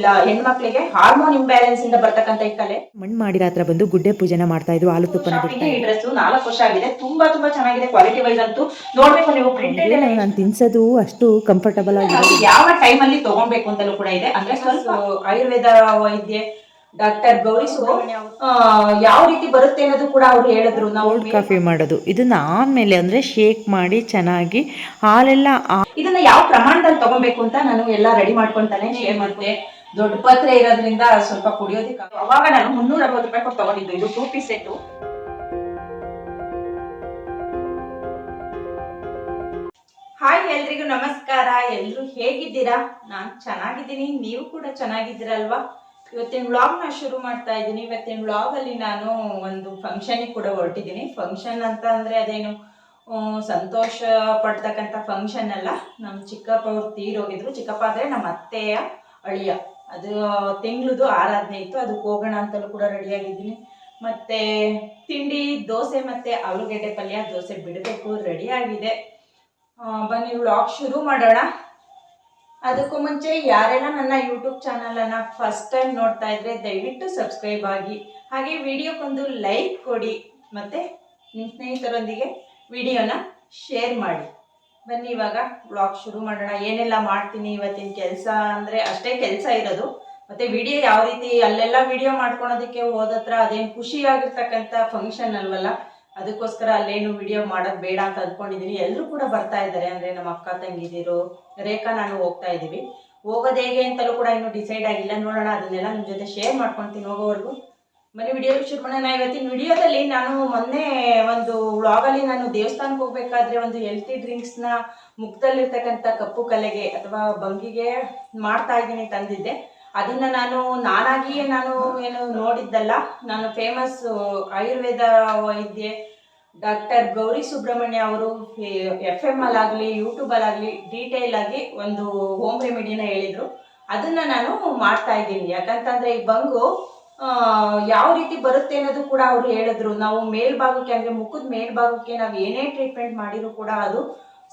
ಹೋಗೋದಿಲ್ಲ ಹೆಣ್ಮಕ್ಳಿಗೆ hormone imbalance ಇಂದ ಬರ್ತಕ್ಕಂತ ಈ ಕಲೆ. ಮಣ್ಣು ಮಾಡಿದ ಹತ್ರ ಬಂದು ಗುಡ್ಡೆ ಪೂಜೆನ ಮಾಡ್ತಾ ಇದ್ರು ಹಾಲು ತುಪ್ಪನ ಈ ಡ್ರೆಸ್ ನಾಲ್ಕು ವರ್ಷ ಆಗಿದೆ. ತುಂಬಾ ತುಂಬಾ ಚೆನ್ನಾಗಿದೆ ಕ್ವಾಲಿಟಿ ವೈಸ್ ಅಂತೂ. ನೋಡ್ಬೇಕು ನೀವು ಪ್ರಿಂಟೆಡ್ ನಾನು ತಿನ್ಸೋದು ಅಷ್ಟು ಕಂಫರ್ಟಬಲ್ ಆಗಿದೆ ಯಾವ ಟೈಮ್ ಅಲ್ಲಿ ತಗೊಳ್ಬೇಕು ಅಂತಲೂ ಕೂಡ ಇದೆ. ಅಂದ್ರೆ ಸ್ವಲ್ಪ ಆಯುರ್ವೇದ ವೈದ್ಯ ಡಾಕ್ಟರ್ ಗೌರಿ ಸುಬ್ರಹ್ಮಣ್ಯ ಆ, ಯಾವ ರೀತಿ ಬರುತ್ತೆ ಅನ್ನೋದು ಕೂಡ ಅವ್ರು ಹೇಳಿದ್ರು. ನಾವು ಕೋಲ್ಡ್ ಕಾಫಿ ಮಾಡೋದು. ಇದನ್ನ ಆಮೇಲೆ ಅಂದ್ರೆ ಶೇಕ್ ಮಾಡಿ ಚೆನ್ನಾಗಿ ಹಾಲೆಲ್ಲ ಇದನ್ನ ಯಾವ ಪ್ರಮಾಣದಲ್ಲಿ ತಗೊಬೇಕು ಅಂತ ನಾನು ಎಲ್ಲ ರೆಡಿ ಮಾಡ್ಕೊಂತಾನೆ ಶೇರ್ ಮಾಡಿದೆ ದೊಡ್ಡ ಪತ್ರೆ ಇರೋದ್ರಿಂದ ಸ್ವಲ್ಪ ಕುಡಿಯೋದಕ್ಕೆ ಅವಾಗ ನಾನು ಮುನ್ನೂರ ಅರವತ್ತು ರೂಪಾಯಿ ಕೊಟ್ಟು ತಗೊಂಡಿದ್ದು. ಇದು ಟೂ ಪೀಸ್ ಸೆಟ್ಟು ಹಾಯ್ ಎಲ್ರಿಗೂ ನಮಸ್ಕಾರ. ಎಲ್ರು ಹೇಗಿದ್ದೀರಾ? ನಾನು ಚೆನ್ನಾಗಿದ್ದೀನಿ. ನೀವು ಕೂಡ ಚೆನ್ನಾಗಿದ್ದೀರಲ್ವಾ? ಇವತ್ತಿನ ವ್ಲಾಗ್ನ ಶುರು ಮಾಡ್ತಾ ಇದ್ದೀನಿ. ಇವತ್ತಿನ ವ್ಲಾಗ್ ಅಲ್ಲಿ ನಾನು ಒಂದು ಫಂಕ್ಷನ್ ಕೂಡ ಹೊರಟಿದ್ದೀನಿ. ಫಂಕ್ಷನ್ ಅಂತ ಅಂದ್ರೆ ಅದೇನು ಸಂತೋಷ ಪಡ್ತಕ್ಕಂಥ ಫಂಕ್ಷನ್ ಅಲ್ಲ. ನಮ್ಮ ಚಿಕ್ಕಪ್ಪ ಅವ್ರು ತೀರೋಗಿದ್ರು. ಚಿಕ್ಕಪ್ಪ ಅಂದ್ರೆ ನಮ್ಮ ಅತ್ತೆಯ ಅಳಿಯ. ಅದು ತಿಂಗಳದು ಆರಾಧನೆ ಇತ್ತು. ಅದಕ್ಕೆ ಹೋಗೋಣ ಅಂತಲೂ ಕೂಡ ರೆಡಿಯಾಗಿದ್ದೀನಿ ಮತ್ತೆ ತಿಂಡಿ ದೋಸೆ ಮತ್ತೆ ಆಲೂಗಡ್ಡೆ ಪಲ್ಯ ದೋಸೆ ಬಿಡಬೇಕು ರೆಡಿ ಆಗಿದೆ. ಆ, ಬನ್ನಿ ವ್ಲಾಗ್ ಶುರು ಮಾಡೋಣ. ಅದಕ್ಕೂ ಮುಂಚೆ ಯಾರೆಲ್ಲ ನನ್ನ ಯೂಟ್ಯೂಬ್ ಚಾನಲನ್ನು ಫಸ್ಟ್ ಟೈಮ್ ನೋಡ್ತಾ ಇದ್ರೆ ದಯವಿಟ್ಟು ಸಬ್ಸ್ಕ್ರೈಬ್ ಆಗಿ. ಹಾಗೆ ವಿಡಿಯೋಕ್ಕೊಂದು ಲೈಕ್ ಕೊಡಿ. ಮತ್ತೆ ನಿಮ್ಮ ಸ್ನೇಹಿತರೊಂದಿಗೆ ವಿಡಿಯೋನ ಶೇರ್ ಮಾಡಿ. ಬನ್ನಿ ಇವಾಗ ಬ್ಲಾಗ್ ಶುರು ಮಾಡೋಣ. ಏನೆಲ್ಲ ಮಾಡ್ತೀನಿ ಇವತ್ತಿನ ಕೆಲಸ ಅಂದರೆ ಅಷ್ಟೇ ಕೆಲಸ ಇರೋದು. ಮತ್ತೆ ವಿಡಿಯೋ ಯಾವ ರೀತಿ ಅಲ್ಲೆಲ್ಲ ವಿಡಿಯೋ ಮಾಡ್ಕೊಳೋದಕ್ಕೆ ಹೋದತ್ರ ಅದೇನು ಖುಷಿಯಾಗಿರ್ತಕ್ಕಂಥ ಫಂಕ್ಷನ್ ಅಲ್ವಲ್ಲ? ಅದಕ್ಕೋಸ್ಕರ ಅಲ್ಲೇನು ವಿಡಿಯೋ ಮಾಡೋದು ಬೇಡ ಅಂತ ಅಂದ್ಕೊಂಡಿದ್ದೀನಿ ಎಲ್ಲರೂ ಕೂಡ ಬರ್ತಾ ಇದ್ದಾರೆ. ಅಂದರೆ ನಮ್ಮ ಅಕ್ಕ, ತಂಗಿದಿರು, ರೇಖಾ, ನಾನು ಹೋಗ್ತಾ ಇದ್ದೀವಿ. ಹೋಗೋದು ಹೇಗೆ ಅಂತಲೂ ಕೂಡ ಇನ್ನೂ ಡಿಸೈಡ್ ಆಗಿಲ್ಲ. ನೋಡೋಣ. ಅದನ್ನೆಲ್ಲ ನಿಮ್ಮ ಜೊತೆ ಶೇರ್ ಮಾಡ್ಕೊತೀನಿ ಹೋಗೋವರೆಗೂ. ಬನ್ನಿ ವಿಡಿಯೋ ಶುರು ಮಾಡೋಣ. ಇವತ್ತಿನ ವಿಡಿಯೋದಲ್ಲಿ ನಾನು ಮೊನ್ನೆ ಒಂದು ವ್ಲಾಗಲ್ಲಿ ನಾನು ದೇವಸ್ಥಾನಕ್ಕೆ ಹೋಗ್ಬೇಕಾದ್ರೆ ಒಂದು ಹೆಲ್ತಿ ಡ್ರಿಂಕ್ಸ್ನ ಮುಖದಲ್ಲಿರ್ತಕ್ಕಂಥ ಕಪ್ಪು ಕಲೆಗೆ ಅಥವಾ ಬಂಗಿಗೆ ಮಾಡ್ತಾ ಇದ್ದೀನಿ ತಂದಿದ್ದೆ. ಅದನ್ನ ನಾನು ನಾನಾಗಿಯೇ ನಾನು ಏನು ನೋಡಿದ್ದಲ್ಲ. ನಾನು ಫೇಮಸ್ ಆಯುರ್ವೇದ ವೈದ್ಯ ಡಾಕ್ಟರ್ ಗೌರಿ ಸುಬ್ರಹ್ಮಣ್ಯ ಅವರು ಎಫ್ ಎಂ ಅಲ್ಲಾಗಲಿ ಯೂಟ್ಯೂಬಲ್ಲಾಗಲಿ ಡೀಟೇಲ್ ಆಗಿ ಒಂದು ಹೋಮ್ ರೆಮಿಡಿನ ಹೇಳಿದರು. ಅದನ್ನ ನಾನು ಮಾಡ್ತಾ ಇದ್ದೀನಿ. ಯಾಕಂತಂದ್ರೆ ಈ ಬಂಗು ಯಾವ ರೀತಿ ಬರುತ್ತೆ ಅನ್ನೋದು ಕೂಡ ಅವರು ಹೇಳಿದ್ರು. ನಾವು ಮೇಲ್ಭಾಗಕ್ಕೆ ಅಂದ್ರೆ ಮುಖದ ಮೇಲ್ಭಾಗಕ್ಕೆ ನಾವು ಏನೇ ಟ್ರೀಟ್ಮೆಂಟ್ ಮಾಡಿದ್ರು ಕೂಡ ಅದು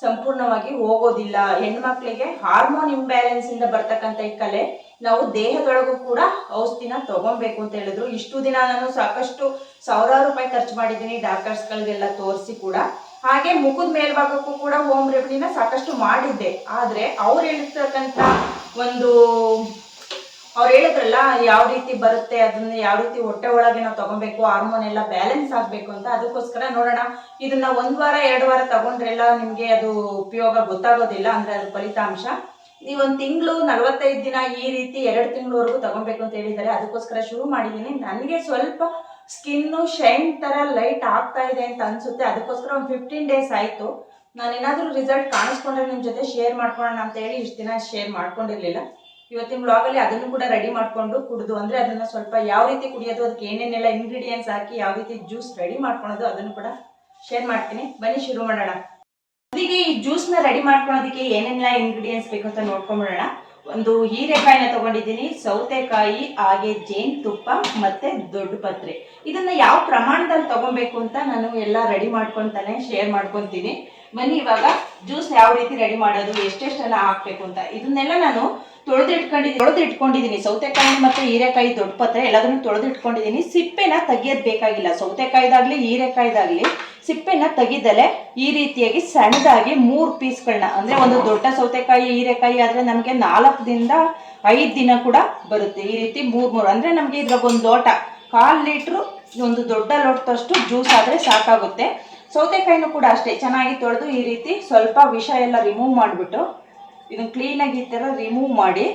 ಸಂಪೂರ್ಣವಾಗಿ ಹೋಗೋದಿಲ್ಲ. ಹೆಣ್ಮಕ್ಳಿಗೆ ಹಾರ್ಮೋನ್ ಇಂಬ್ಯಾಲೆನ್ಸ್ ಇಂದ ಬರ್ತಕ್ಕಂಥ ಈ ಕಲೆ ನಾವು ದೇಹದೊಳಗೂ ಕೂಡ ಔಷಧಿನ ತಗೊಬೇಕು ಅಂತ ಹೇಳಿದ್ರು. ಇಷ್ಟು ದಿನ ನಾನು ಸಾಕಷ್ಟು ಸಾವಿರಾರು ರೂಪಾಯಿ ಖರ್ಚು ಮಾಡಿದ್ದೀನಿ ಡಾಕ್ಟರ್ಸ್ಗಳಿಗೆಲ್ಲ ತೋರಿಸಿ ಕೂಡ. ಹಾಗೆ ಮುಖದ ಮೇಲ್ಭಾಗಕ್ಕೂ ಕೂಡ ಹೋಮ್ ರೆಮಿಡಿನ ಸಾಕಷ್ಟು ಮಾಡಿದ್ದೆ. ಆದರೆ ಅವ್ರು ಹೇಳಿರ್ತಕ್ಕಂಥ ಒಂದು ಅವ್ರು ಹೇಳಿದ್ರಲ್ಲ, ಯಾವ ರೀತಿ ಬರುತ್ತೆ, ಅದನ್ನ ಯಾವ ರೀತಿ ಹೊಟ್ಟೆ ಒಳಗೆ ನಾವು ತಗೊಬೇಕು ಹಾರ್ಮೋನ್ ಎಲ್ಲ ಬ್ಯಾಲೆನ್ಸ್ ಆಗಬೇಕು ಅಂತ, ಅದಕ್ಕೋಸ್ಕರ ನೋಡೋಣ. ಇದನ್ನ ಒಂದ್ ವಾರ, ಎರಡು ವಾರ ತಗೊಂಡ್ರೆಲ್ಲ ನಿಮಗೆ ಅದು ಉಪಯೋಗ ಗೊತ್ತಾಗೋದಿಲ್ಲ, ಅಂದ್ರೆ ಅದ್ರ ಫಲಿತಾಂಶ. ನೀವು ಒಂದು ತಿಂಗಳು, ನಲವತ್ತೈದು ದಿನ ಈ ರೀತಿ ಎರಡು ತಿಂಗಳವರೆಗೂ ತಗೊಬೇಕು ಅಂತ ಹೇಳಿದ್ದಾರೆ. ಅದಕ್ಕೋಸ್ಕರ ಶುರು ಮಾಡಿದ್ದೀನಿ. ನನಗೆ ಸ್ವಲ್ಪ ಸ್ಕಿನ್ನು, ಶೈನ್ ತರ ಲೈಟ್ ಆಗ್ತಾ ಇದೆ ಅಂತ ಅನ್ಸುತ್ತೆ. ಅದಕ್ಕೋಸ್ಕರ ಒಂದು ಫಿಫ್ಟೀನ್ ಡೇಸ್ ಆಯಿತು. ಏನಾದ್ರೂ ರಿಸಲ್ಟ್ ಕಾಣಿಸ್ಕೊಂಡ್ರೆ ನಿಮ್ಮ ಜೊತೆ ಶೇರ್ ಮಾಡ್ಕೊಳ್ಳೋಣ ಅಂತ ಹೇಳಿ ಇಷ್ಟು ದಿನ ಶೇರ್ ಮಾಡ್ಕೊಂಡಿರ್ಲಿಲ್ಲ. ಇವತ್ತಿನ ಬ್ಲಾಗಲ್ಲಿ ಅದನ್ನು ಕೂಡ ರೆಡಿ ಮಾಡ್ಕೊಂಡು ಕುಡಿದು, ಅಂದ್ರೆ ಅದನ್ನ ಸ್ವಲ್ಪ ಯಾವ ರೀತಿ ಕುಡಿಯೋದು, ಅದಕ್ಕೆ ಏನೇನೆಲ್ಲ ಇಂಗ್ರೀಡಿಯೆಂಟ್ಸ್ ಹಾಕಿ ಯಾವ ರೀತಿ ಜ್ಯೂಸ್ ರೆಡಿ ಮಾಡ್ಕೊಳೋದು ಅದನ್ನು ಕೂಡ ಶೇರ್ ಮಾಡ್ತೀನಿ. ಬನ್ನಿ ಶುರು ಮಾಡೋಣ. ಅದಕ್ಕೆ ಈ ಜ್ಯೂಸ್ನ ರೆಡಿ ಮಾಡ್ಕೊಳೋದಕ್ಕೆ ಏನೇನೆಲ್ಲ ಇಂಗ್ರೀಡಿಯೆಂಟ್ಸ್ ಬೇಕು ಅಂತ ನೋಡ್ಕೊಂಬಿಡೋಣ ಒಂದು ಹೀರೆಕಾಯಿನ ತಗೊಂಡಿದ್ದೀನಿ, ಸೌತೆಕಾಯಿ, ಹಾಗೆ ಜೇನ್ ತುಪ್ಪ ಮತ್ತೆ ದೊಡ್ಡ ಪತ್ರೆ. ಇದನ್ನ ಯಾವ ಪ್ರಮಾಣದಲ್ಲಿ ತಗೊಬೇಕು ಅಂತ ನಾನು ಎಲ್ಲ ರೆಡಿ ಮಾಡ್ಕೊಂತಾನೆ ಶೇರ್ ಮಾಡ್ಕೊತೀನಿ. ಬನ್ನಿ, ಇವಾಗ ಜ್ಯೂಸ್ ಯಾವ ರೀತಿ ರೆಡಿ ಮಾಡೋದು, ಎಷ್ಟೆಷ್ಟೆಲ್ಲ ಹಾಕ್ಬೇಕು ಅಂತ. ಇದನ್ನೆಲ್ಲ ನಾನು ತೊಳೆದು ಇಟ್ಕೊಂಡಿದ್ದೀನಿ ತೊಳೆದು ಇಟ್ಕೊಂಡಿದ್ದೀನಿ ಸೌತೆಕಾಯಿ ಮತ್ತು ಹೀರೆಕಾಯಿ ದೊಡ್ಡ ಪತ್ರೆ ಎಲ್ಲದನ್ನು ತೊಳೆದು ಇಟ್ಕೊಂಡಿದ್ದೀನಿ ಸಿಪ್ಪೆನ ತೆಗಿಯೋದು ಬೇಕಾಗಿಲ್ಲ. ಸೌತೆಕಾಯ್ದಾಗ್ಲಿ, ಹೀರೆಕಾಯ್ದಾಗ್ಲಿ ಸಿಪ್ಪೆನ ತೆಗಿದಲೆ ಈ ರೀತಿಯಾಗಿ ಸಣ್ಣದಾಗಿ ಮೂರು ಪೀಸ್ಗಳನ್ನ, ಅಂದರೆ ಒಂದು ದೊಡ್ಡ ಸೌತೆಕಾಯಿ, ಹೀರೆಕಾಯಿ ಆದರೆ ನಮಗೆ ನಾಲ್ಕು ದಿನದ ಐದು ದಿನ ಕೂಡ ಬರುತ್ತೆ. ಈ ರೀತಿ ಮೂರು ಮೂರು. ಅಂದರೆ ನಮಗೆ ಇದ್ರಾಗ ಒಂದು ಲೋಟ. ಕಾಲು ಲೀಟ್ರು ಒಂದು ದೊಡ್ಡ ಲೋಟದಷ್ಟು ಜ್ಯೂಸ್ ಆದರೆ ಸಾಕಾಗುತ್ತೆ. ಸೌತೆಕಾಯಿನೂ ಕೂಡ ಅಷ್ಟೇ, ಚೆನ್ನಾಗಿ ತೊಳೆದು ಈ ರೀತಿ ಸ್ವಲ್ಪ ವಿಷ ಎಲ್ಲ ರಿಮೂವ್ ಮಾಡಿಬಿಟ್ಟು ಇದನ್ನು ಕ್ಲೀನಾಗಿ ಈ ಥರ ರಿಮೂವ್ ಮಾಡಿ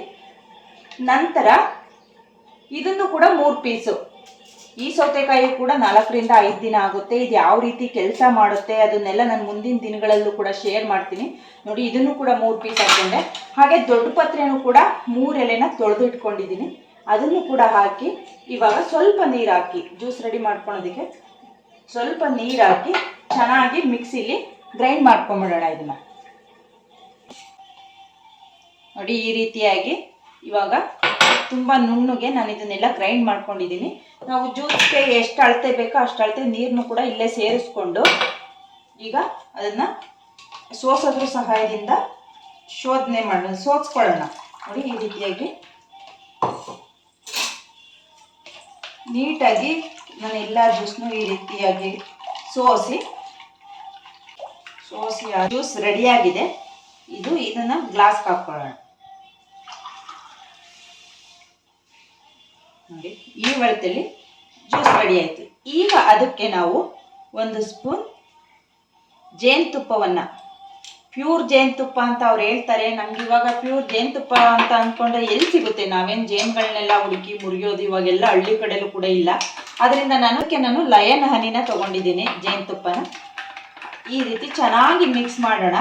ನಂತರ ಇದನ್ನು ಕೂಡ ಮೂರು ಪೀಸು ಈ ಸೌತೆಕಾಯಿ ಕೂಡ ನಾಲ್ಕರಿಂದ ಐದು ದಿನ ಆಗುತ್ತೆ, ಇದು ಯಾವ ರೀತಿ ಕೆಲಸ ಮಾಡುತ್ತೆ ಅದನ್ನೆಲ್ಲ ನಾನು ಮುಂದಿನ ದಿನಗಳಲ್ಲೂ ಕೂಡ ಶೇರ್ ಮಾಡ್ತೀನಿ. ನೋಡಿ, ಇದನ್ನು ಕೂಡ ಮೂರು ಪೀಸ್ ಹಾಕೊಂಡೆ ಹಾಗೆ ದೊಡ್ಡ ಪತ್ರೆಯೂ ಕೂಡ ಮೂರು ಎಲೆನ ತೊಳೆದು ಇಟ್ಕೊಂಡಿದ್ದೀನಿ. ಅದನ್ನು ಕೂಡ ಹಾಕಿ ಇವಾಗ ಸ್ವಲ್ಪ ನೀರು ಹಾಕಿ ಜ್ಯೂಸ್ ರೆಡಿ ಮಾಡ್ಕೊಳೋದಕ್ಕೆ ಸ್ವಲ್ಪ ನೀರು ಹಾಕಿ ಚೆನ್ನಾಗಿ ಮಿಕ್ಸಿಲಿ ಗ್ರೈಂಡ್ ಮಾಡ್ಕೊಂಬಿಡೋಣ ಇದನ್ನು. ನೋಡಿ ಈ ರೀತಿಯಾಗಿ ಇವಾಗ ತುಂಬ ನುಣ್ಣಗೆ ನಾನು ಇದನ್ನೆಲ್ಲ ಗ್ರೈಂಡ್ ಮಾಡ್ಕೊಂಡಿದ್ದೀನಿ. ನಾವು ಜ್ಯೂಸ್ಗೆ ಎಷ್ಟು ಅಳತೆ ಬೇಕೋ ಅಷ್ಟು ಅಳತೆ ನೀರನ್ನು ಕೂಡ ಇಲ್ಲೇ ಸೇರಿಸ್ಕೊಂಡು ಈಗ ಅದನ್ನು ಸೋಸೋದ್ರ ಸಹಾಯದಿಂದ ಶೋಧನೆ ಮಾಡೋಣ, ಸೋಸ್ಕೊಳ್ಳೋಣ. ನೋಡಿ ಈ ರೀತಿಯಾಗಿ ನೀಟಾಗಿ ನಾನು ಎಲ್ಲ ಜ್ಯೂಸ್ನು ಈ ರೀತಿಯಾಗಿ ಸೋಸಿ ಸೋಸಿ ಆ ಜ್ಯೂಸ್ ರೆಡಿಯಾಗಿದೆ. ಇದು ಇದನ್ನು ಗ್ಲಾಸ್ಗೆ ಹಾಕ್ಕೊಳ್ಳೋಣ. ನೋಡಿ, ಈ ಒಳತಲ್ಲಿ ಜ್ಯೂಸ್ ರೆಡಿ ಆಯಿತು. ಈಗ ಅದಕ್ಕೆ ನಾವು ಒಂದು ಸ್ಪೂನ್ ಜೇನುತುಪ್ಪವನ್ನು, ಪ್ಯೂರ್ ಜೇನುತುಪ್ಪ ಅಂತ ಅವ್ರು ಹೇಳ್ತಾರೆ. ನಮ್ಗೆ ಇವಾಗ ಪ್ಯೂರ್ ಜೇನುತುಪ್ಪ ಅಂತ ಅಂದ್ಕೊಂಡ್ರೆ ಎಲ್ಲಿ ಸಿಗುತ್ತೆ? ನಾವೇನು ಜೇನುಗಳನ್ನೆಲ್ಲ ಹುಡುಕಿ ಮುರಿಯೋದು, ಇವಾಗೆಲ್ಲ ಹಳ್ಳಿ ಕಡೆಯಲ್ಲೂ ಕೂಡ ಇಲ್ಲ. ಅದರಿಂದ ನನಗೆ ನಾನು ಲಯನ್ ಹನಿನ ತಗೊಂಡಿದ್ದೀನಿ ಜೇನುತುಪ್ಪನ ಈ ರೀತಿ ಚೆನ್ನಾಗಿ ಮಿಕ್ಸ್ ಮಾಡೋಣ.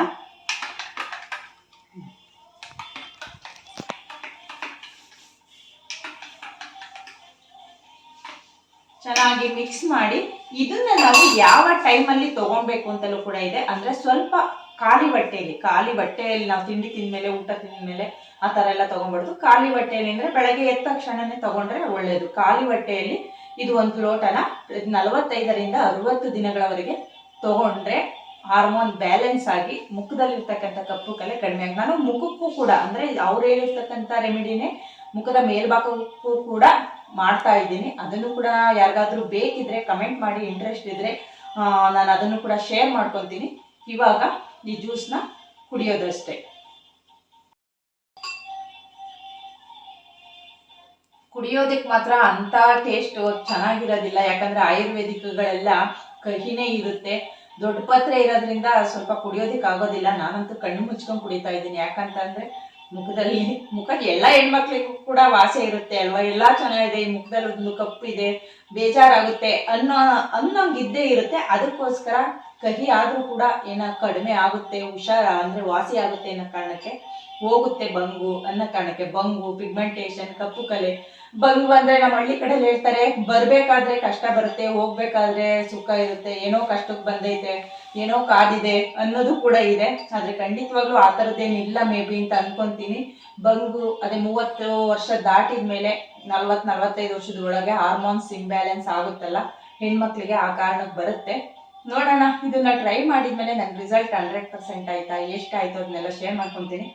ಚೆನ್ನಾಗಿ ಮಿಕ್ಸ್ ಮಾಡಿ, ಇದನ್ನ ನಾವು ಯಾವ ಟೈಮಲ್ಲಿ ತಗೊಬೇಕು ಅಂತಲೂ ಕೂಡ ಇದೆ. ಅಂದ್ರೆ ಸ್ವಲ್ಪ ಖಾಲಿ ಬಟ್ಟೆಯಲ್ಲಿ ಖಾಲಿ ಬಟ್ಟೆಯಲ್ಲಿ ನಾವು ತಿಂಡಿ ತಿಂದಮೇಲೆ, ಊಟ ತಿಂದಮೇಲೆ ಆ ಥರ ಎಲ್ಲ ತಗೊಂಡ್ಬಾರ್ದು. ಖಾಲಿ ಬಟ್ಟೆಯಲ್ಲಿ ಅಂದ್ರೆ ಬೆಳಗ್ಗೆ ಎದ್ದ ತಕ್ಷಣನೇ ತಗೊಂಡ್ರೆ ಒಳ್ಳೆಯದು ಖಾಲಿ ಹೊಟ್ಟೆಯಲ್ಲಿ ಇದು ಒಂದು ಲೋಟನ ನಲವತ್ತೈದರಿಂದ ಅರವತ್ತು ದಿನಗಳವರೆಗೆ ತಗೊಂಡ್ರೆ ಹಾರ್ಮೋನ್ ಬ್ಯಾಲೆನ್ಸ್ ಆಗಿ ಮುಖದಲ್ಲಿರ್ತಕ್ಕಂಥ ಕಪ್ಪು ಕಲೆ ಕಡಿಮೆ ಆಗಿ ನಾನು ಮುಖಕ್ಕೂ ಕೂಡ, ಅಂದ್ರೆ ಅವ್ರು ಹೇಳಿರ್ತಕ್ಕಂಥ ರೆಮಿಡಿನೇ ಮುಖದ ಮೇಲ್ಭಾಗಕ್ಕೂ ಕೂಡ ಮಾಡ್ತಾ ಇದ್ದೀನಿ. ಅದನ್ನು ಕೂಡ ಯಾರಿಗಾದ್ರೂ ಬೇಕಿದ್ರೆ ಕಮೆಂಟ್ ಮಾಡಿ ಇಂಟ್ರೆಸ್ಟ್ ಇದ್ರೆ ನಾನು ಅದನ್ನು ಕೂಡ ಶೇರ್ ಮಾಡ್ಕೊತೀನಿ ಇವಾಗ ಈ ಜ್ಯೂಸ್ನ ಕುಡಿಯೋದಷ್ಟೇ. ಕುಡಿಯೋದಕ್ಕೆ ಮಾತ್ರ ಅಂತ ಟೇಸ್ಟ್ ಚೆನ್ನಾಗಿರೋದಿಲ್ಲ. ಯಾಕಂದ್ರೆ ಆಯುರ್ವೇದಿಕ್ಗಳೆಲ್ಲ ಕಹಿನೇ ಇರುತ್ತೆ. ದೊಡ್ಡ ಪತ್ರೆ ಇರೋದ್ರಿಂದ ಸ್ವಲ್ಪ ಕುಡಿಯೋದಕ್ಕೆ ಆಗೋದಿಲ್ಲ. ನಾನಂತೂ ಕಣ್ಣು ಮುಚ್ಕೊಂಡು ಕುಡಿತಾ ಇದ್ದೀನಿ. ಯಾಕಂತಂದ್ರೆ ಮುಖದಲ್ಲಿ ಮುಖ ಎಲ್ಲ ಹೆಣ್ಮಕ್ಳಿಗೂ ಕೂಡ ವಾಸೆ ಇರುತ್ತೆ ಅಲ್ವಾ? ಎಲ್ಲ ಚೆನ್ನಾಗಿದೆ. ಈ ಮುಖದಲ್ಲಿ ಒಂದು ಕಪ್ಪಿದೆ. ಬೇಜಾರಾಗುತ್ತೆ ಅನ್ನೋ ಅನ್ನೋಂಗಿದ್ದೇ ಇರುತ್ತೆ. ಅದಕ್ಕೋಸ್ಕರ ಕಹಿ ಆದರೂ ಕೂಡ ಏನ ಕಡಿಮೆ ಆಗುತ್ತೆ, ಹುಷಾರ ಅಂದ್ರೆ ವಾಸಿ ಆಗುತ್ತೆ ಅನ್ನೋ ಕಾರಣಕ್ಕೆ ಹೋಗುತ್ತೆ ಬಂಗು ಅನ್ನೋ ಕಾರಣಕ್ಕೆ ಬಂಗು ಪಿಗ್ಮೆಂಟೇಷನ್ ಕಪ್ಪು ಕಲೆ. ಬಂಗು ಅಂದ್ರೆ ನಮ್ಮ ಹಳ್ಳಿ ಕಡೆ ಹೇಳ್ತಾರೆ, ಬರ್ಬೇಕಾದ್ರೆ ಕಷ್ಟ ಬರುತ್ತೆ, ಹೋಗ್ಬೇಕಾದ್ರೆ ಸುಖ ಇರುತ್ತೆ, ಏನೋ ಕಷ್ಟಕ್ಕೆ ಬಂದೈತೆ, ಏನೋ ಕಾದಿದೆ ಅನ್ನೋದು ಕೂಡ ಇದೆ. ಆದ್ರೆ ಖಂಡಿತವಾಗ್ಲೂ ಆ ಥರದ್ದೇನಿಲ್ಲ ಮೇ ಬಿ ಅಂತ ಅನ್ಕೊಂತೀನಿ. ಬಂಗು ಅದೇ ಮೂವತ್ತು ವರ್ಷ ದಾಟಿದ ಮೇಲೆ ನಲ್ವತ್ ನಲ್ವತ್ತೈದು ವರ್ಷದ ಒಳಗೆ ಹಾರ್ಮೋನ್ಸ್ ಇಂಬ್ಯಾಲೆನ್ಸ್ ಆಗುತ್ತಲ್ಲ, ಹೆಣ್ಮಕ್ಳಿಗೆ ಆ ಕಾರಣಕ್ಕೆ ಬರುತ್ತೆ. ನೋಡೋಣ, ಇದನ್ನ ಟ್ರೈ ಮಾಡಿದ್ಮೇಲೆ ನನ್ನ ರಿಸಲ್ಟ್ ಹಂಡ್ರೆಡ್ ಪರ್ಸೆಂಟ್ ಆಯ್ತಾ, ಎಷ್ಟಾಯ್ತು ಅದನ್ನೆಲ್ಲ ಶೇರ್ ಮಾಡ್ಕೊತೀನಿ.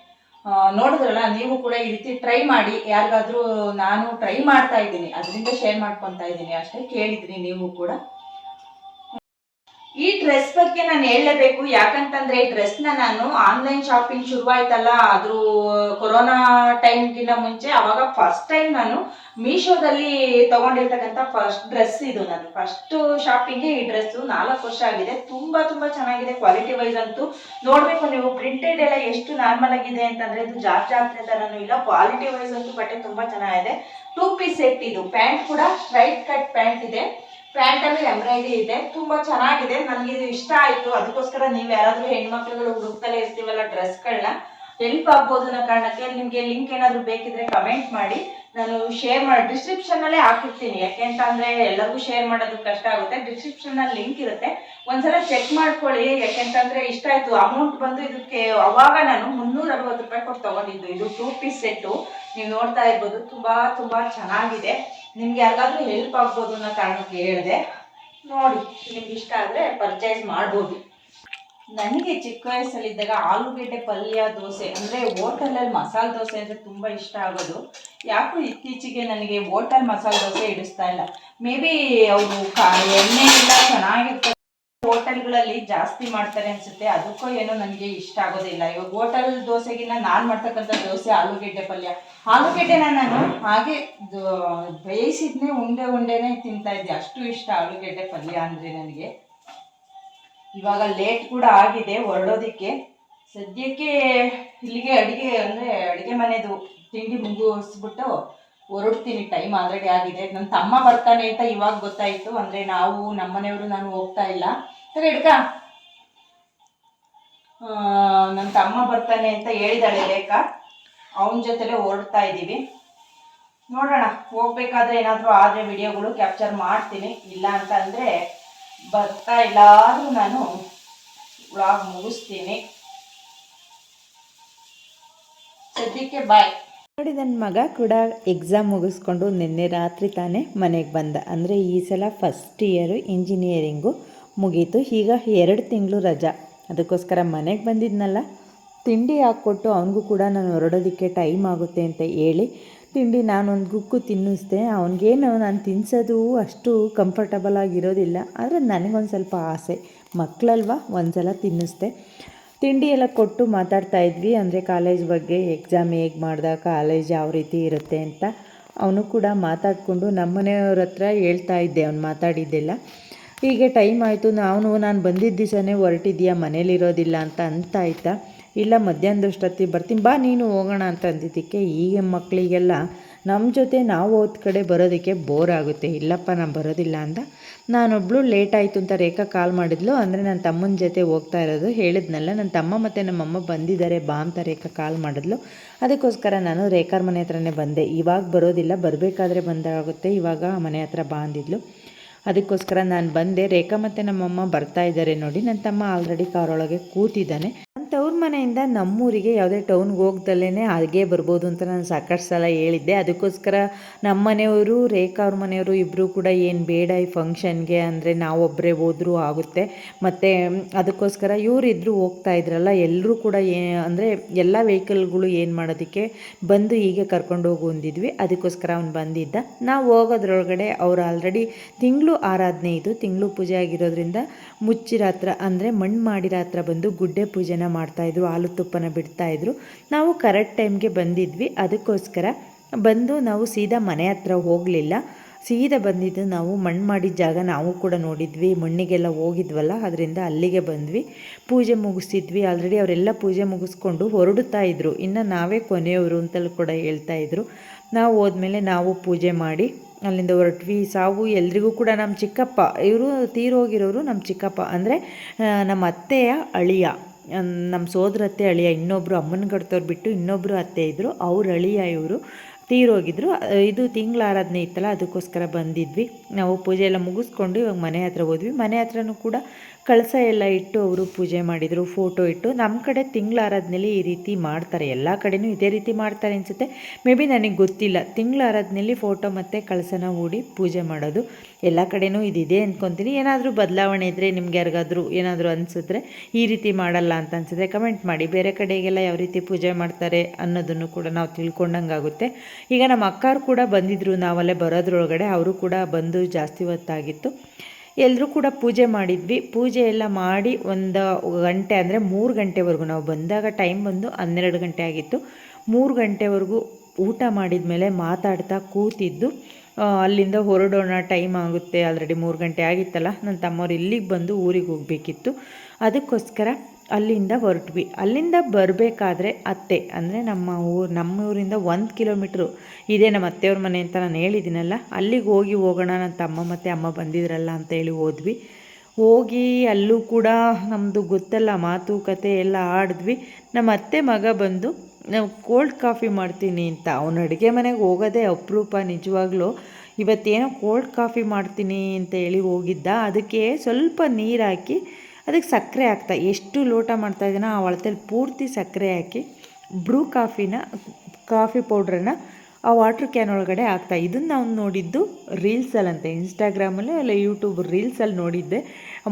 ನೋಡಿದ್ರಲ್ಲ, ನೀವು ಕೂಡ ಈ ರೀತಿ ಟ್ರೈ ಮಾಡಿ, ಯಾರಿಗಾದ್ರೂ ನಾನು ಟ್ರೈ ಮಾಡ್ತಾ ಇದ್ದೀನಿ, ಅದರಿಂದ ಶೇರ್ ಮಾಡ್ಕೊತಾ ಇದ್ದೀನಿ, ಅಷ್ಟೇ ಕೇಳಿದ್ರಿ ನೀವು ಕೂಡ. ಈ ಡ್ರೆಸ್ ಬಗ್ಗೆ ನಾನು ಹೇಳಲೇಬೇಕು. ಯಾಕಂತಂದ್ರೆ ಈ ಡ್ರೆಸ್ನ ನಾನು ಆನ್ಲೈನ್ ಶಾಪಿಂಗ್ ಶುರುವಾಯ್ತಲ್ಲ ಅದ್ರು ಕೊರೋನಾ ಟೈಮ್ಗಿಂತ ಮುಂಚೆ ಅವಾಗ ಫಸ್ಟ್ ಟೈಮ್ ನಾನು ಮೀಶೋದಲ್ಲಿ ತಗೊಂಡಿರ್ತಕ್ಕಂಥ ಫಸ್ಟ್ ಡ್ರೆಸ್ ಇದು ನಾನು. ಫಸ್ಟ್ ಶಾಪಿಂಗ್ಗೆ ಈ ಡ್ರೆಸ್ ನಾಲ್ಕು ವರ್ಷ ಆಗಿದೆ. ತುಂಬಾ ತುಂಬಾ ಚೆನ್ನಾಗಿದೆ. ಕ್ವಾಲಿಟಿ ವೈಸ್ ಅಂತೂ ನೋಡ್ಬೇಕು ನೀವು. ಪ್ರಿಂಟೆಡ್ ಎಲ್ಲ ಎಷ್ಟು ನಾರ್ಮಲ್ ಆಗಿದೆ ಅಂತಂದ್ರೆ ಇದು ಜಾತ್ ಜಾತ್ರೆ ಇಲ್ಲ. ಕ್ವಾಲಿಟಿ ವೈಸ್ ಅಂತೂ ಬಟ್ಟೆ ತುಂಬಾ ಚೆನ್ನಾಗಿದೆ. ಟೂ ಪೀಸ್ ಸೆಟ್ ಇದು. ಪ್ಯಾಂಟ್ ಕೂಡ ಸ್ಟ್ರೈಟ್ ಕಟ್ ಪ್ಯಾಂಟ್ ಇದೆ. ಪ್ಯಾಂಟ್ ಅಲ್ಲಿ ಎಂಬ್ರಾಯ್ಡ್ರಿ ಇದೆ, ತುಂಬಾ ಚೆನ್ನಾಗಿದೆ. ನನಗೆ ಇದು ಇಷ್ಟ ಆಯ್ತು. ಅದಕ್ಕೋಸ್ಕರ ನೀವು ಯಾರಾದ್ರೂ ಹೆಣ್ಮಕ್ಳುಗಳು ಹುಡುಕ್ತಲೇ ಇರ್ತೀವಲ್ಲ ಡ್ರೆಸ್ಗಳನ್ನ ಹೆಲ್ಪ್ ಆಗ್ಬೋದು ಅನ್ನೋ ಕಾರಣಕ್ಕೆ ನಿಮ್ಗೆ ಲಿಂಕ್ ಏನಾದ್ರು ಬೇಕಿದ್ರೆ ಕಮೆಂಟ್ ಮಾಡಿ. ನಾನು ಶೇರ್ ಮಾಡಿ ಡಿಸ್ಕ್ರಿಪ್ಷನ್ ಅಲ್ಲೇ ಹಾಕಿರ್ತೀನಿ. ಯಾಕೆಂತ ಅಂದ್ರೆ ಎಲ್ಲರಿಗೂ ಶೇರ್ ಮಾಡೋದು ಕಷ್ಟ ಆಗುತ್ತೆ. ಡಿಸ್ಕ್ರಿಪ್ಷನ್ ಅಲ್ಲಿ ಲಿಂಕ್ ಇರುತ್ತೆ. ಒಂದ್ಸಲ ಚೆಕ್ ಮಾಡ್ಕೊಳ್ಳಿ. ಯಾಕೆಂತಂದ್ರೆ ಇಷ್ಟ ಆಯ್ತು. ಅಮೌಂಟ್ ಬಂದು ಇದಕ್ಕೆ ಅವಾಗ ನಾನು ಮುನ್ನೂರ ಅರವತ್ತು ರೂಪಾಯಿ ಕೊಟ್ಟು ತಗೊಂಡಿದ್ದು. ಇದು ಟೂ ಪೀಸ್ ಸೆಟ್ಟು ನೀವು ನೋಡ್ತಾ ಇರ್ಬೋದು. ತುಂಬಾ ತುಂಬಾ ಚೆನ್ನಾಗಿದೆ. ನಿಮ್ಗೆ ಯಾರಿಗಾದ್ರೂ ಹೆಲ್ಪ್ ಆಗ್ಬೋದು ಅನ್ನೋ ಕಾರಣಕ್ಕೆ ಹೇಳಿದೆ. ನೋಡಿ, ನಿಮ್ಗೆ ಇಷ್ಟ ಆದ್ರೆ ಪರ್ಚೇಸ್ ಮಾಡ್ಬೋದು. ನನಗೆ ಚಿಕ್ಕ ವಯಸ್ಸಲ್ಲಿದ್ದಾಗ ಆಲೂಗೆಡ್ಡೆ ಪಲ್ಯ, ದೋಸೆ, ಅಂದರೆ ಹೋಟೆಲಲ್ಲಿ ಮಸಾಲೆ ದೋಸೆ ಅಂದರೆ ತುಂಬ ಇಷ್ಟ ಆಗೋದು. ಯಾಕೋ ಇತ್ತೀಚೆಗೆ ನನಗೆ ಹೋಟೆಲ್ ಮಸಾಲೆ ದೋಸೆ ಹಿಡಿಸ್ತಾ ಇಲ್ಲ. ಮೇ ಬಿ ಅವರು ಎಣ್ಣೆ ಎಲ್ಲ ಚೆನ್ನಾಗಿರ್ತದೆ ಹೋಟೆಲ್ಗಳಲ್ಲಿ ಜಾಸ್ತಿ ಮಾಡ್ತಾರೆ ಅನ್ಸುತ್ತೆ. ಅದಕ್ಕೂ ಏನೋ ನನಗೆ ಇಷ್ಟ ಆಗೋದಿಲ್ಲ. ಇವಾಗ ಹೋಟೆಲ್ ದೋಸೆಗಿನ್ನ ನಾನು ಮಾಡ್ತಕ್ಕಂಥ ದೋಸೆ ಆಲೂಗೆಡ್ಡೆ ಪಲ್ಯ. ಆಲೂಗೆಡ್ಡೆನ ನಾನು ಹಾಗೆ ಬೇಯಿಸಿದ್ನೇ ಉಂಡೆ ಉಂಡೆನೇ ತಿಂತಾ ಇದ್ದೆ. ಅಷ್ಟು ಇಷ್ಟ ಆಲೂಗೆಡ್ಡೆ ಪಲ್ಯ ಅಂದರೆ ನನಗೆ. ಇವಾಗ ಲೇಟ್ ಕೂಡ ಆಗಿದೆ, ಹೊರಡೋದಿಕ್ಕೆ. ಸದ್ಯಕ್ಕೆ ಇಲ್ಲಿಗೆ ಅಡಿಗೆ ಅಂದರೆ ಅಡಿಗೆ ಮನೆದು ತಿಂಡಿ ಮುಗಿಸ್ಬಿಟ್ಟು ಹೊರಡ್ತೀನಿ ಟೈಮ್ ಆಲ್ರೆಡಿ ಆಗಿದೆ. ನನ್ನ ತಮ್ಮ ಬರ್ತಾನೆ ಅಂತ ಇವಾಗ ಗೊತ್ತಾಯಿತು, ಅಂದರೆ ನಾವು ನಮ್ಮನೆಯವರು ನಾನು ಹೋಗ್ತಾ ಇಲ್ಲ. ಸರಿ ಹಿಡ್ಕ ನನ್ನ ತಮ್ಮ ಬರ್ತಾನೆ ಅಂತ ಹೇಳಿದಾಳೆ ಲೇಖಾ ಅವನ ಜೊತೆಲೆ ಹೊರಡ್ತಾ ಇದ್ದೀವಿ. ನೋಡೋಣ, ಹೋಗ್ಬೇಕಾದ್ರೆ ಏನಾದರೂ ಆದರೆ ವಿಡಿಯೋಗಳು ಕ್ಯಾಪ್ಚರ್ ಮಾಡ್ತೀನಿ. ಇಲ್ಲ ಅಂತ ಅಂದರೆ ಬರ್ತಾ ಇಲ್ಲಾದ್ರೂ ನಾನು ವ್ಲಾಗ್ ಮುಗಿಸ್ತೀನಿ. ಸದ್ಯಕ್ಕೆ ಬಾಯ್ ನೋಡಿ ನನ್ನ ಮಗ ಕೂಡ ಎಕ್ಸಾಮ್ ಮುಗಿಸ್ಕೊಂಡು ನಿನ್ನೆ ರಾತ್ರಿ ತಾನೇ ಮನೆಗೆ ಬಂದ. ಅಂದರೆ ಈ ಸಲ ಫಸ್ಟ್ ಇಯರು ಇಂಜಿನಿಯರಿಂಗು ಮುಗೀತು. ಈಗ ಎರಡು ತಿಂಗಳು ರಜಾ. ಅದಕ್ಕೋಸ್ಕರ ಮನೆಗೆ ಬಂದಿದ್ನಲ್ಲ. ತಿಂಡಿ ಹಾಕ್ಕೊಟ್ಟು ಅವನಿಗೂ ಕೂಡ ನಾನು ಹೊರಡೋದಕ್ಕೆ ಟೈಮ್ ಆಗುತ್ತೆ ಅಂತ ಹೇಳಿ ತಿಂಡಿ ನಾನೊಂದು ಗುಕ್ಕು ತಿನ್ನಿಸ್ದೆ ಅವನಿಗೇನು ನಾನು ತಿನ್ಸೋದು ಅಷ್ಟು ಕಂಫರ್ಟಬಲ್ ಆಗಿರೋದಿಲ್ಲ. ಆದರೆ ನನಗೊಂದು ಸ್ವಲ್ಪ ಆಸೆ. ಮಕ್ಕಳಲ್ವ ಒಂದು ಸಲ ತಿನ್ನಿಸ್ದೆ ತಿಂಡಿ ಎಲ್ಲ ಕೊಟ್ಟು ಮಾತಾಡ್ತಾ ಇದ್ವಿ. ಅಂದರೆ ಕಾಲೇಜ್ ಬಗ್ಗೆ ಎಕ್ಸಾಮ್ ಹೇಗೆ ಮಾಡ್ದ ಕಾಲೇಜ್ ಯಾವ ರೀತಿ ಇರುತ್ತೆ ಅಂತ. ಅವನು ಕೂಡ ಮಾತಾಡಿಕೊಂಡು ನಮ್ಮನೆಯವ್ರ ಹತ್ರ ಹೇಳ್ತಾ ಇದ್ದೆ. ಅವ್ನು ಮಾತಾಡಿದ್ದೆಲ್ಲ. ಹೀಗೆ ಟೈಮ್ ಆಯಿತು. ನಾನು ನಾನು ಬಂದಿದ್ದ ದಿವಸನೇ ಹೊರಟಿದ್ಯಾ? ಮನೇಲಿರೋದಿಲ್ಲ ಅಂತ ಅಂತ ಆಯ್ತಾ ಇಲ್ಲ ಮಧ್ಯಾಹ್ನದಷ್ಟೊತ್ತಿಗೆ ಬರ್ತೀನಿ. ಬಾ, ನೀನು ಹೋಗೋಣ ಅಂತ ಅಂದಿದ್ದಕ್ಕೆ ಈಗ ಮಕ್ಕಳಿಗೆಲ್ಲ ನಮ್ಮ ಜೊತೆ ನಾವು ಹೋದ ಕಡೆ ಬರೋದಕ್ಕೆ ಬೋರ್ ಆಗುತ್ತೆ. ಇಲ್ಲಪ್ಪ, ನಾನು ಬರೋದಿಲ್ಲ ಅಂತ ನಾನೊಬ್ಳು ಲೇಟ್ ಆಯಿತು ಅಂತ ರೇಖಾ ಕಾಲ್ ಮಾಡಿದ್ಲು. ಅಂದರೆ ನನ್ನ ತಮ್ಮನ ಜೊತೆ ಹೋಗ್ತಾ ಇರೋದು ಹೇಳಿದ್ನಲ್ಲ. ನನ್ನ ತಮ್ಮ ಮತ್ತು ನಮ್ಮಮ್ಮ ಬಂದಿದ್ದಾರೆ ಬಾ ಅಂತ ರೇಖಾ ಕಾಲ್ ಮಾಡಿದ್ಲು. ಅದಕ್ಕೋಸ್ಕರ ನಾನು ರೇಖಾರ ಮನೆ ಹತ್ರನೇ ಬಂದೆ. ಇವಾಗ ಬರೋದಿಲ್ಲ, ಬರಬೇಕಾದ್ರೆ ಬಂದಾಗುತ್ತೆ. ಇವಾಗ ಮನೆ ಹತ್ರ ಬಾ ಅಂದಿದ್ಲು. ಅದಕ್ಕೋಸ್ಕರ ನಾನು ಬಂದೆ. ರೇಖಾ ಮತ್ತು ನಮ್ಮಮ್ಮ ಬರ್ತಾ ಇದ್ದಾರೆ ನೋಡಿ. ನನ್ನ ತಮ್ಮ ಆಲ್ರೆಡಿ ಕಾರೊಳಗೆ ಕೂತಿದ್ದಾನೆ. ಮನೆಯಿಂದ ನಮ್ಮೂರಿಗೆ ಯಾವುದೇ ಟೌನ್ಗೆ ಹೋಗ್ದಲ್ಲೇ ಹಾಗೆ ಬರ್ಬೋದು ಅಂತ ನಾನು ಸಾಕಷ್ಟು ಸಲ ಹೇಳಿದ್ದೆ. ಅದಕ್ಕೋಸ್ಕರ ನಮ್ಮ ಮನೆಯವರು, ರೇಖಾ ಅವ್ರ ಮನೆಯವರು ಇಬ್ಬರು ಕೂಡ ಏನು ಬೇಡ ಈ ಫಂಕ್ಷನ್ಗೆ ಅಂದರೆ ನಾವೊಬ್ಬರೇ ಹೋದರೂ ಆಗುತ್ತೆ. ಮತ್ತು ಅದಕ್ಕೋಸ್ಕರ ಇವರಿದ್ದರು ಹೋಗ್ತಾ ಇದ್ರಲ್ಲ ಎಲ್ಲರೂ ಕೂಡ ಏ ಅಂದರೆ ಎಲ್ಲ ವೆಹಿಕಲ್ಗಳು ಏನು ಮಾಡೋದಕ್ಕೆ ಬಂದು ಹೀಗೆ ಕರ್ಕೊಂಡು ಹೋಗು ಅಂದಿದ್ವಿ. ಅದಕ್ಕೋಸ್ಕರ ಅವ್ನು ಬಂದಿದ್ದ. ನಾವು ಹೋಗೋದ್ರೊಳಗಡೆ ಅವ್ರು ಆಲ್ರೆಡಿ ತಿಂಗಳು ಆರಾಧನೆ ಇದು. ತಿಂಗಳು ಪೂಜೆ ಆಗಿರೋದ್ರಿಂದ ಮುಚ್ಚಿರ ಹತ್ರ ಅಂದರೆ ಮಣ್ಣು ಮಾಡಿರೋ ಹತ್ರ ಬಂದು ಗುಡ್ಡೆ ಪೂಜೆನ ಮಾಡ್ತಾಯಿದ್ರು, ಹಾಲು ತುಪ್ಪನ ಬಿಡ್ತಾಯಿದ್ರು. ನಾವು ಕರೆಕ್ಟ್ ಟೈಮ್ಗೆ ಬಂದಿದ್ವಿ. ಅದಕ್ಕೋಸ್ಕರ ಬಂದು ನಾವು ಸೀದಾ ಮನೆ ಹತ್ರ ಹೋಗಲಿಲ್ಲ. ಸೀದಾ ಬಂದಿದ್ದು ನಾವು ಮಣ್ಣು ಮಾಡಿದ ಜಾಗ ನಾವು ಕೂಡ ನೋಡಿದ್ವಿ. ಮಣ್ಣಿಗೆಲ್ಲ ಹೋಗಿದ್ವಲ್ಲ, ಅದರಿಂದ ಅಲ್ಲಿಗೆ ಬಂದ್ವಿ. ಪೂಜೆ ಮುಗಿಸಿದ್ವಿ ಆಲ್ರೆಡಿ ಅವರೆಲ್ಲ ಪೂಜೆ ಮುಗಿಸ್ಕೊಂಡು ಹೊರಡುತ್ತಾ ಇದ್ರು. ಇನ್ನು ನಾವೇ ಕೊನೆಯವರು ಅಂತಲೂ ಕೂಡ ಹೇಳ್ತಾ ಇದ್ರು. ನಾವು ಹೋದ್ಮೇಲೆ ನಾವು ಪೂಜೆ ಮಾಡಿ ಅಲ್ಲಿಂದ ಹೊರಟ್ವಿ. ಸಾವು ಎಲ್ರಿಗೂ ಕೂಡ ನಮ್ಮ ಚಿಕ್ಕಪ್ಪ, ಇವರು ತೀರೋಗಿರೋರು ನಮ್ಮ ಚಿಕ್ಕಪ್ಪ. ಅಂದರೆ ನಮ್ಮ ಅತ್ತೆಯ ಅಳಿಯ ನಮ್ಮ ಸೋದರತ್ತೆ ಅಳಿಯ ಇನ್ನೊಬ್ಬರು ಅಮ್ಮನ ಕಡ್ತವ್ರು ಬಿಟ್ಟು ಇನ್ನೊಬ್ಬರು ಅತ್ತೆ ಇದ್ದರು ಅವ್ರ ಅಳಿಯ ಇವರು ತೀರೋಗಿದ್ರು ಇದು ತಿಂಗಳ ಆರಾಧನೆ ಇತ್ತಲ್ಲ, ಅದಕ್ಕೋಸ್ಕರ ಬಂದಿದ್ವಿ. ನಾವು ಪೂಜೆ ಎಲ್ಲ ಮುಗಿಸ್ಕೊಂಡು ಇವಾಗ ಮನೆ ಹತ್ರ ಹೋದ್ವಿ. ಮನೆ ಹತ್ರನೂ ಕೂಡ ಕಳಸ ಎಲ್ಲ ಇಟ್ಟು ಅವರು ಪೂಜೆ ಮಾಡಿದರು ಫೋಟೋ ಇಟ್ಟು. ನಮ್ಮ ಕಡೆ ತಿಂಗಳಾರಾಧನೆಯಲ್ಲಿ ಈ ರೀತಿ ಮಾಡ್ತಾರೆ. ಎಲ್ಲ ಕಡೆನೂ ಇದೇ ರೀತಿ ಮಾಡ್ತಾರೆ ಅನಿಸುತ್ತೆ. ಮೇ ಬಿ ನನಗೆ ಗೊತ್ತಿಲ್ಲ. ತಿಂಗಳಾರಾಧನೆಯಲ್ಲಿ ಫೋಟೋ ಮತ್ತು ಕಳಸನ ಹೂಡಿ ಪೂಜೆ ಮಾಡೋದು. ಎಲ್ಲ ಕಡೆನೂ ಇದಿದೆ ಅಂದ್ಕೊತೀನಿ ಏನಾದರೂ ಬದಲಾವಣೆ ಇದ್ದರೆ ನಿಮ್ಗೆ ಯಾರಿಗಾದರೂ ಏನಾದರೂ ಅನಿಸಿದ್ರೆ ಈ ರೀತಿ ಮಾಡಲ್ಲ ಅಂತ ಅನಿಸಿದ್ರೆ ಕಮೆಂಟ್ ಮಾಡಿ. ಬೇರೆ ಕಡೆಗೆಲ್ಲ ಯಾವ ರೀತಿ ಪೂಜೆ ಮಾಡ್ತಾರೆ ಅನ್ನೋದನ್ನು ಕೂಡ ನಾವು ತಿಳ್ಕೊಂಡಂಗೆ ಆಗುತ್ತೆ ಈಗ ನಮ್ಮ ಅಕ್ಕಾರು ಕೂಡ ಬಂದಿದ್ದರು ನಾವಲ್ಲೇ ಬರೋದ್ರೊಳಗಡೆ ಅವರು ಕೂಡ ಬಂದು ಜಾಸ್ತಿ ಹೊತ್ತಾಗಿತ್ತು. ಎಲ್ಲರೂ ಕೂಡ ಪೂಜೆ ಮಾಡಿದ್ವಿ. ಪೂಜೆ ಎಲ್ಲ ಮಾಡಿ ಒಂದು ಗಂಟೆ ಅಂದರೆ ಮೂರು ಗಂಟೆವರೆಗೂ ನಾವು ಬಂದಾಗ ಟೈಮ್ ಬಂದು ಹನ್ನೆರಡು ಗಂಟೆ ಆಗಿತ್ತು. ಮೂರು ಗಂಟೆವರೆಗೂ ಊಟ ಮಾಡಿದ ಮೇಲೆ ಮಾತಾಡ್ತಾ ಕೂತಿದ್ದು. ಅಲ್ಲಿಂದ ಹೊರಡೋಣ ಟೈಮ್ ಆಗುತ್ತೆ ಆಲ್ರೆಡಿ ಮೂರು ಗಂಟೆ ಆಗಿತ್ತಲ್ಲ. ನನ್ನ ತಮ್ಮವ್ರು ಇಲ್ಲಿಗೆ ಬಂದು ಊರಿಗೆ ಹೋಗಬೇಕಿತ್ತು. ಅದಕ್ಕೋಸ್ಕರ ಅಲ್ಲಿಂದ ಹೊರಟ್ವಿ. ಅಲ್ಲಿಂದ ಬರಬೇಕಾದ್ರೆ ಅತ್ತೆ, ಅಂದರೆ ನಮ್ಮ ಊರು, ನಮ್ಮ ಊರಿಂದ ಒಂದು ಕಿಲೋಮೀಟ್ರು ಇದೆ ನಮ್ಮ ಅತ್ತೆಯವ್ರ ಮನೆ ಅಂತ ನಾನು ಹೇಳಿದ್ದೀನಲ್ಲ, ಅಲ್ಲಿಗೆ ಹೋಗಿ ಹೋಗೋಣ ನನ್ನ ತಮ್ಮ ಮತ್ತು ಅಮ್ಮ ಬಂದಿದ್ರಲ್ಲ ಅಂತ ಹೇಳಿ ಹೋದ್ವಿ. ಹೋಗಿ ಅಲ್ಲೂ ಕೂಡ ನಮ್ಮದು ಗೊತ್ತಲ್ಲ ಮಾತುಕತೆ ಎಲ್ಲ ಆಡಿದ್ವಿ. ನಮ್ಮ ಅತ್ತೆ ಮಗ ಬಂದು, ನಾವು ಕೋಲ್ಡ್ ಕಾಫಿ ಮಾಡ್ತೀನಿ ಅಂತ, ಅವನು ಅಡುಗೆ ಮನೆಗೆ ಹೋಗೋದೇ ಅಪರೂಪ, ನಿಜವಾಗ್ಲೂ. ಇವತ್ತೇನೋ ಕೋಲ್ಡ್ ಕಾಫಿ ಮಾಡ್ತೀನಿ ಅಂತ ಹೇಳಿ ಹೋಗಿದ್ದ. ಅದಕ್ಕೆ ಸ್ವಲ್ಪ ನೀರು ಹಾಕಿ ಅದಕ್ಕೆ ಸಕ್ಕರೆ ಹಾಕ್ತಾ, ಎಷ್ಟು ಲೋಟ ಮಾಡ್ತಾ ಇದ್ದೀನೋ ಆ ಒಳತಲ್ಲಿ ಪೂರ್ತಿ ಸಕ್ಕರೆ ಹಾಕಿ, ಬ್ರೂ ಕಾಫಿನ, ಕಾಫಿ ಪೌಡ್ರನ್ನು ಆ ವಾಟ್ರ್ ಕ್ಯಾನ್ ಒಳಗಡೆ ಹಾಕ್ತಾ. ಇದನ್ನು ನಾವು ನೋಡಿದ್ದು ರೀಲ್ಸಲ್ಲಂತೆ, ಇನ್ಸ್ಟಾಗ್ರಾಮಲ್ಲಿ ಅಲ್ಲ ಯೂಟ್ಯೂಬ್ ರೀಲ್ಸಲ್ಲಿ ನೋಡಿದ್ದೆ.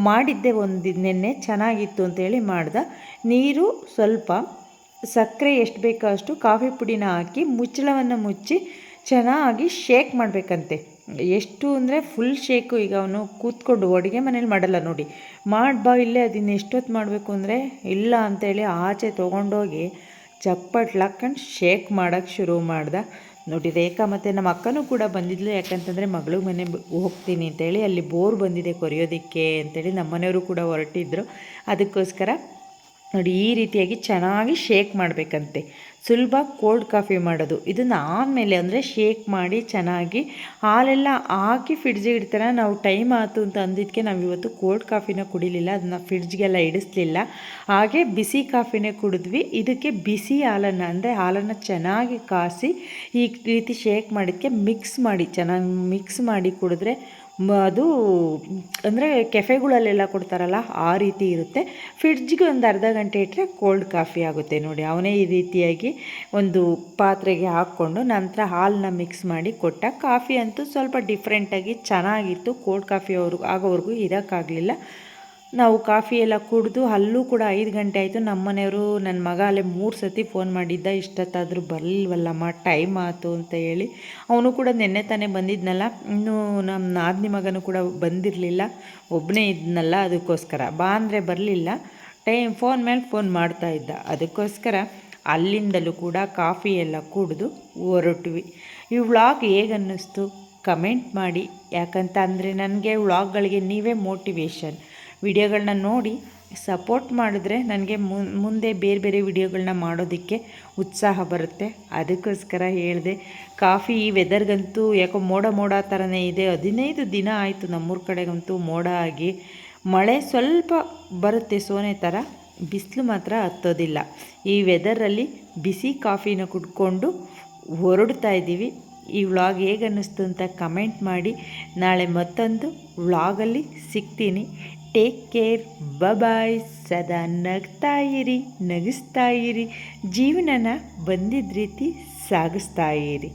ಮಾಡಿದ್ದೆ ಒಂದು ನಿನ್ನೆ, ಚೆನ್ನಾಗಿತ್ತು ಅಂತೇಳಿ ಮಾಡ್ದೆ. ನೀರು ಸ್ವಲ್ಪ, ಸಕ್ಕರೆ ಎಷ್ಟು ಬೇಕೋ ಅಷ್ಟು ಕಾಫಿ ಪುಡಿನ ಹಾಕಿ, ಮುಚ್ಚಳವನ್ನು ಮುಚ್ಚಿ, ಚೆನ್ನಾಗಿ ಶೇಕ್ ಮಾಡಬೇಕಂತೆ. ಎಷ್ಟು ಅಂದರೆ ಫುಲ್ ಶೇಕು ಈಗ ಅವನು ಕೂತ್ಕೊಂಡು ಅಡುಗೆ ಮನೇಲಿ ಮಾಡಲ್ಲ ನೋಡಿ. ಮಾಡ್ಬಾ ಇಲ್ಲೇ ಅದನ್ನು ಎಷ್ಟೊತ್ತು ಮಾಡಬೇಕು ಅಂದರೆ ಇಲ್ಲ ಅಂತೇಳಿ ಆಚೆ ತೊಗೊಂಡೋಗಿ ಚಪ್ಪಟ್ಲು ಹಾಕ್ಕೊಂಡು ಶೇಕ್ ಮಾಡೋಕ್ಕೆ ಶುರು ಮಾಡ್ದೆ. ನೋಡಿ, ರೇಖಾ ಮತ್ತು ನಮ್ಮ ಅಕ್ಕನೂ ಕೂಡ ಬಂದಿದ್ಲು. ಯಾಕಂತಂದರೆ ಮಗಳು ಮನೆ ಹೋಗ್ತೀನಿ ಅಂತೇಳಿ ಅಲ್ಲಿ ಬೋರ್ ಬಂದಿದೆ ಕೊರೆಯೋದಕ್ಕೆ ಅಂತೇಳಿ ನಮ್ಮ ಮನೆಯವರು ಕೂಡ ಹೊರಟಿದ್ರು. ಅದಕ್ಕೋಸ್ಕರ ನೋಡಿ, ಈ ರೀತಿಯಾಗಿ ಚೆನ್ನಾಗಿ ಶೇಕ್ ಮಾಡಬೇಕಂತೆ. ಸುಲಭ ಕೋಲ್ಡ್ ಕಾಫಿ ಮಾಡೋದು. ಇದನ್ನು ಆಮೇಲೆ ಅಂದರೆ ಶೇಕ್ ಮಾಡಿ ಚೆನ್ನಾಗಿ ಹಾಲೆಲ್ಲ ಹಾಕಿ ಫ್ರಿಡ್ಜಿಗೆ ಇಡ್ತಾರೆ. ನಾವು ಟೈಮ್ ಆಯಿತು ಅಂತ ಅಂದಿದ್ದಕ್ಕೆ ನಾವು ಇವತ್ತು ಕೋಲ್ಡ್ ಕಾಫಿನ ಕುಡಿಲಿಲ್ಲ. ಅದನ್ನ ಫ್ರಿಡ್ಜ್ಗೆಲ್ಲ ಇಡಿಸ್ಲಿಲ್ಲ. ಹಾಗೆ ಬಿಸಿ ಕಾಫಿನೇ ಕುಡಿದ್ವಿ. ಇದಕ್ಕೆ ಬಿಸಿ ಹಾಲನ್ನು ಅಂದರೆ ಹಾಲನ್ನು ಚೆನ್ನಾಗಿ ಕಾಸಿ ಈ ರೀತಿ ಶೇಕ್ ಮಾಡಿದ್ದಕ್ಕೆ ಮಿಕ್ಸ್ ಮಾಡಿ, ಚೆನ್ನಾಗಿ ಮಿಕ್ಸ್ ಮಾಡಿ ಕುಡಿದ್ರೆ ಅದು, ಅಂದರೆ ಕೆಫೆಗಳಲ್ಲೆಲ್ಲ ಕೊಡ್ತಾರಲ್ಲ, ಆ ರೀತಿ ಇರುತ್ತೆ. ಫ್ರಿಡ್ಜ್ಗೆ ಒಂದು ಅರ್ಧ ಗಂಟೆ ಇಟ್ಟರೆ ಕೋಲ್ಡ್ ಕಾಫಿ ಆಗುತ್ತೆ ನೋಡಿ. ಅವನೇ ಈ ರೀತಿಯಾಗಿ ಒಂದು ಪಾತ್ರೆಗೆ ಹಾಕ್ಕೊಂಡು ನಂತರ ಹಾಲನ್ನ ಮಿಕ್ಸ್ ಮಾಡಿ ಕೊಟ್ಟ ಕಾಫಿ ಅಂತೂ ಸ್ವಲ್ಪ ಡಿಫ್ರೆಂಟಾಗಿ ಚೆನ್ನಾಗಿತ್ತು. ಕೋಲ್ಡ್ ಕಾಫಿ ಅವ್ರಿಗೂ ಆಗೋವರೆಗೂ ಇರೋಕ್ಕಾಗಲಿಲ್ಲ. ನಾವು ಕಾಫಿ ಎಲ್ಲ ಕುಡಿದು ಅಲ್ಲೂ ಕೂಡ ಐದು ಗಂಟೆ ಆಯಿತು. ನಮ್ಮ ಮನೆಯವರು ನನ್ನ ಮಗ ಅಲ್ಲೇ ಮೂರು ಸತಿ ಫೋನ್ ಮಾಡಿದ್ದ, ಇಷ್ಟೊತ್ತಾದರೂ ಬರಲಿಲ್ವಲ್ಲಮ್ಮ ಟೈಮ್ ಆಯಿತು ಅಂತ ಹೇಳಿ. ಅವನು ಕೂಡ ನಿನ್ನೆ ತಾನೇ ಬಂದಿದ್ನಲ್ಲ. ಇನ್ನೂ ನಮ್ಮ ನಾದಿನಿ ಮಗನೂ ಕೂಡ ಬಂದಿರಲಿಲ್ಲ. ಒಬ್ಬನೇ ಇದ್ನಲ್ಲ, ಅದಕ್ಕೋಸ್ಕರ. ಬಾ ಅಂದರೆ ಬರಲಿಲ್ಲ. ಟೈಮ್ ಫೋನ್ ಮೇಲೆ ಫೋನ್ ಮಾಡ್ತಾ ಇದ್ದ. ಅದಕ್ಕೋಸ್ಕರ ಅಲ್ಲಿಂದಲೂ ಕೂಡ ಕಾಫಿ ಎಲ್ಲ ಕುಡಿದು ಹೊರಟ್ವಿ. ಈ ವ್ಲಾಗ್ ಹೇಗನ್ನಿಸ್ತು? ಕಮೆಂಟ್ ಮಾಡಿ. ಯಾಕಂತ ಅಂದರೆ ನನಗೆ ವ್ಲಾಗ್ಗಳಿಗೆ ನೀವೇ ಮೋಟಿವೇಶನ್ ವಿಡಿಯೋಗಳನ್ನ ನೋಡಿ ಸಪೋರ್ಟ್ ಮಾಡಿದ್ರೆ ನನಗೆ ಮುಂದೆ ಬೇರೆ ಬೇರೆ ವಿಡಿಯೋಗಳನ್ನ ಮಾಡೋದಕ್ಕೆ ಉತ್ಸಾಹ ಬರುತ್ತೆ. ಅದಕ್ಕೋಸ್ಕರ ಹೇಳಿದೆ, ಕಾಫಿ ಈ ವೆದರ್ಗಂತೂ ಯಾಕೋ ಮೋಡ ಮೋಡ ಥರನೇ ಇದೆ. ಹದಿನೈದು ದಿನ ಆಯಿತು ನಮ್ಮೂರ ಕಡೆಗಂತೂ ಮೋಡ ಆಗಿ. ಮಳೆ ಸ್ವಲ್ಪ ಬರುತ್ತೆ ಸೋನೆ ಥರ, ಬಿಸಿಲು ಮಾತ್ರ ಹತ್ತೋದಿಲ್ಲ. ಈ ವೆದರಲ್ಲಿ ಬಿಸಿ ಕಾಫಿನ ಕುಡ್ಕೊಂಡು ಹೊರಡ್ತಾ ಇದ್ದೀವಿ. ಈ ವ್ಲಾಗ್ ಹೇಗೆ ಅನ್ನಿಸ್ತು ಅಂತ ಕಮೆಂಟ್ ಮಾಡಿ. ನಾಳೆ ಮತ್ತೊಂದು ವ್ಲಾಗಲ್ಲಿ ಸಿಗ್ತೀನಿ. ಟೇಕ್ ಕೇರ್ ಬಾಯ್ ಸದಾ ನಗ್ತಾ ಇರಿ ನಗಿಸ್ತಾ ಇರಿ. ಜೀವನನ ಬಂದಿದ್ದ ರೀತಿ ಸಾಗಿಸ್ತಾ ಇರಿ.